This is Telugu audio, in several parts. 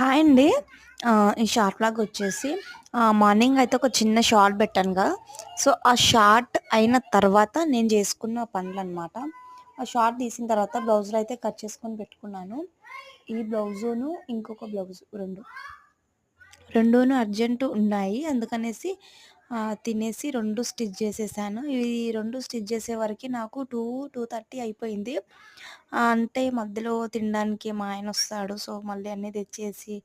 హాయ్ అండి. ఈ షార్ట్ వ్లాగ్ వచ్చేసి మార్నింగ్ అయితే ఒక చిన్న షార్ట్ పెట్టానుగా. సో, ఆ షార్ట్ అయిన తర్వాత నేను చేసుకున్న పనులనమాట. ఆ షార్ట్ తీసిన తర్వాత బ్లౌజులు అయితే కట్ చేసుకొని పెట్టుకున్నాను. ఈ బ్లౌజును, ఇంకొక బ్లౌజు రెండు రెండును అర్జెంటు ఉన్నాయి. అందుకనేసి తినేసి రెండు స్టిచ్ చేసేసాను. ఈ రెండు స్టిచ్ చేసే వరకు నాకు 2, 2:30 అయిపోయింది. అంటే మధ్యలో తినడానికి మా ఆయన వస్తాడు సో, మళ్ళీ అన్నీ తెచ్చేసి,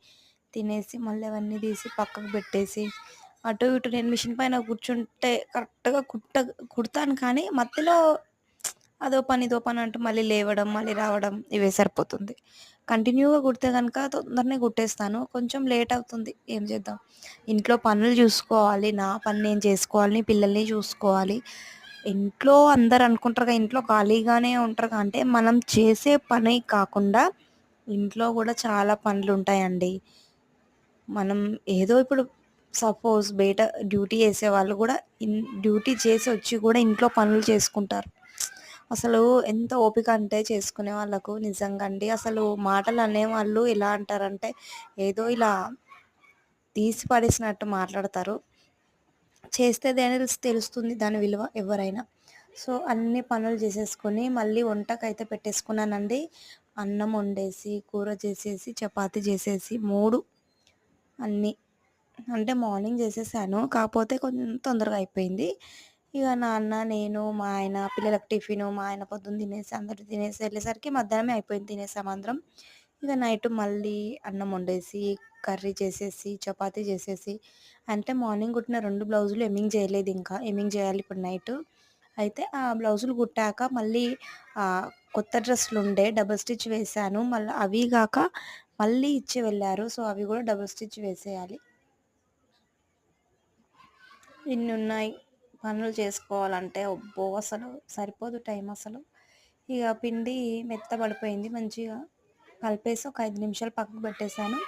తినేసి, మళ్ళీ అవన్నీ తీసి పక్కకు పెట్టేసి, అటు ఇటు నేను మిషన్ పైన కూర్చుంటే కరెక్ట్‌గా కుట్ట కుడతాను కానీ మధ్యలో అదో పని, ఇదో పని అంటూ మళ్ళీ లేవడం, మళ్ళీ రావడం ఇవే సరిపోతుంది. కంటిన్యూగా కుడితే కనుక తొందరనే కుట్టేస్తాను. కొంచెం లేట్ అవుతుంది. ఏం చేద్దాం. ఇంట్లో పనులు చూసుకోవాలి. నా పని నేను చేసుకోవాలి. పిల్లల్ని చూసుకోవాలి. ఇంట్లో అందరు అనుకుంటారు ఇంట్లో ఖాళీగానే ఉంటారు అంటే మనం చేసే పని కాకుండా ఇంట్లో కూడా చాలా పనులు ఉంటాయండి మనం ఏదో ఇప్పుడు సపోజ్ బయట డ్యూటీ చేసే వాళ్ళు కూడా ఇన్ డ్యూటీ చేసి వచ్చి కూడా ఇంట్లో పనులు చేసుకుంటారు. అసలు ఎంత ఓపిక అంటే చేసుకునే వాళ్ళకు నిజంగా అండి. అసలు మాటలు అనేవాళ్ళు ఎలా అంటారంటే ఏదో ఇలా తీసి పడేసినట్టు మాట్లాడతారు. చేస్తే దాని తెలుస్తుంది దాని విలువ ఎవరైనా సో, అన్ని పనులు చేసేసుకొని మళ్ళీ వంటకైతే పెట్టేసుకున్నానండి. అన్నం వండేసి, కూర చేసేసి, చపాతి చేసేసి మూడు అన్నీ. అంటే మార్నింగ్ చేసేసాను. కాకపోతే కొంచెం తొందరగా అయిపోయింది. ఇక నాన్న, నేను, మా ఆయన పిల్లలకు టిఫిన్ మా ఆయన పొద్దున్న తినేసి అందరూ తినేసి వెళ్ళేసరికి మధ్యాహ్నమే అయిపోయింది తినేసాం అందరం. ఇక నైట్ మళ్ళీ అన్నం వండేసి, కర్రీ చేసేసి, చపాతీ చేసేసి అంటే మార్నింగ్ కుట్టిన రెండు బ్లౌజులు ఎమ్మింగ్ చేయలేదింకా. ఎమ్మింగ్ చేయాలి ఇప్పుడు నైట్ అయితే ఆ బ్లౌజులు కుట్టాక మళ్ళీ కొత్త డ్రెస్సులు ఉండే డబుల్ స్టిచ్ వేశాను. మళ్ళీ అవి కాక మళ్ళీ ఇచ్చి వెళ్ళారు సో, అవి కూడా డబుల్ స్టిచ్ వేసేయాలి. ఇన్నున్నాయి. పనులు చేసుకోవాలంటే ఒబ్బో అసలు సరిపోదు టైం అసలు. ఇక పిండి మెత్తబడిపోయింది. మంచిగా కలిపేసి ఒక ఐదు నిమిషాలు పక్కకు పెట్టేసాను.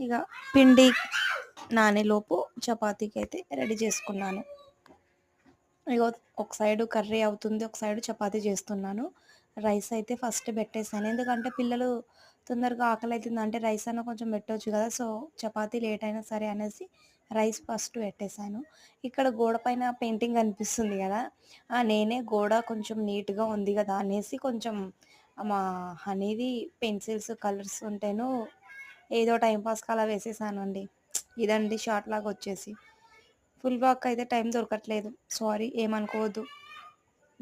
ఇక పిండి నానేలోపు అయితే రెడీ చేసుకున్నాను. ఇక ఒక సైడు కర్రీ అవుతుంది. ఒక సైడు చపాతీ చేస్తున్నాను. రైస్ అయితే ఫస్ట్ పెట్టేసాను. ఎందుకంటే పిల్లలు తొందరగా ఆకలి అవుతుంది అంటే రైస్ అన్నా కొంచెం పెట్టొచ్చు కదా! సో, చపాతీ లేట్ అయినా సరే అనేసి రైస్ ఫస్ట్ పెట్టేసాను. ఇక్కడ గోడ పైన పెయింటింగ్ కనిపిస్తుంది కదా ఆ! నేనే గోడ కొంచెం నీట్‌గా ఉంది కదా అనేసి కొంచెం మా అనేది పెన్సిల్స్, కలర్స్ ఉంటేను ఏదో టైంపాస్కి అలా వేసేసానండి. ఇదండి షార్ట్ లాగా వచ్చేసి. ఫుల్ వ్లాగ్‌కయితే టైం దొరకట్లేదు. సారీ ఏమనుకోవద్దు.